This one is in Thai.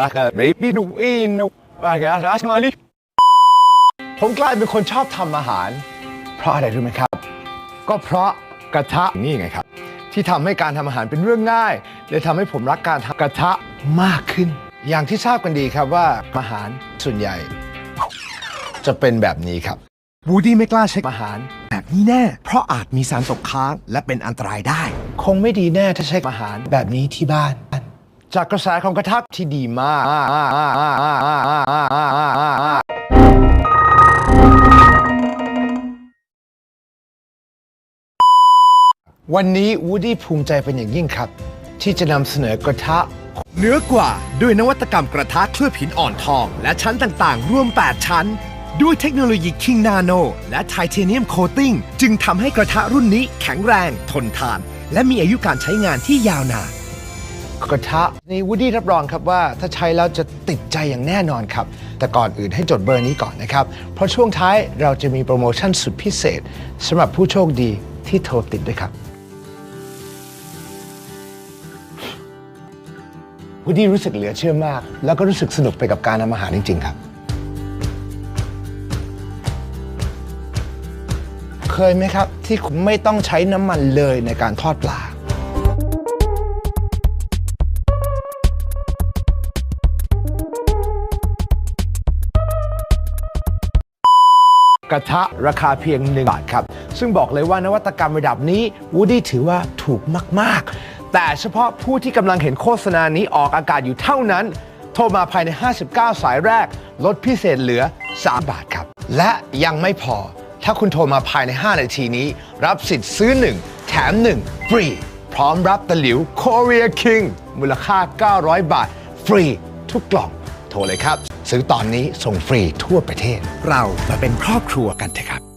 Baka baby no in no Baka rash mali ผมกลายเป็นคนชอบทำอาหาร เพราะอะไรรู้ไหมครับ ก็เพราะกระทะนี่ไงครับ ที่ทำให้การทำอาหารเป็นเรื่องง่ายเลยทำให้ผมรักการทำกระทะมากขึ้น อย่างที่ทราบกันดีครับว่าอาหารส่วนใหญ่ จะเป็นแบบนี้ครับวูดี้ไม่กล้าใช้อาหาร แบบนี้แน่ เพราะอาจมีสารตกค้างและเป็นอันตรายได้ คงไม่ดีแน่ถ้าใช้อาหารแบบนี้ที่บ้าน จากกระแสของกระทะที่ดีมากวันนี้วูดี้ภูมิใจเป็นอย่างยิ่งครับ ที่จะนำเสนอกระทะเหนือกว่าด้วยนวัตกรรมกระทะเคลือบหินอ่อนทอง และชั้นต่างๆ รวม 8 ชั้น ด้วยเทคโนโลยี King Nano และไทเทเนียมโคตติ้งจึงทำให้กระทะรุ่นนี้แข็งแรง ทนทาน และมีอายุการใช้งานที่ยาวนาน กระทะนี่วูดดี้รับรองครับว่าถ้าใช้แล้วจะติดใจอย่างแน่นอนครับ แต่ก่อนอื่นให้จดเบอร์นี้ก่อนนะครับ เพราะช่วงท้ายเราจะมีโปรโมชั่นสุดพิเศษสำหรับผู้โชคดีที่โทรติดด้วยครับวูดดี้รู้สึกเหลือเชื่อมาก แล้วก็รู้สึกสนุกไปกับการทำอาหารจริง ๆ ครับ เคยไหมครับที่คุณไม่ต้องใช้น้ำมันเลยในการทอดปลา กระทะราคาเพียง 1 บาทครับ ซึ่งบอกเลยว่านวัตกรรมระดับนี้วูดดี้ถือว่าถูกมาก ๆ แต่เฉพาะผู้ที่กำลังเห็นโฆษณานี้ออกอากาศอยู่เท่านั้น โทรมาภายใน 59 สายแรก ลดพิเศษเหลือ 3 บาทครับ และยังไม่พอ ถ้าคุณโทรมาภายใน 5 นาทีนี้ รับสิทธิ์ซื้อ 1 แถม 1 ฟรี พร้อมรับตะหลิว Korea King มูลค่า 900 บาท ฟรี ทุกกล่อง โทรเลยครับ ซื้อตอนนี้ส่งฟรีทั่วประเทศ เรามาเป็นครอบครัวกันเถอะครับ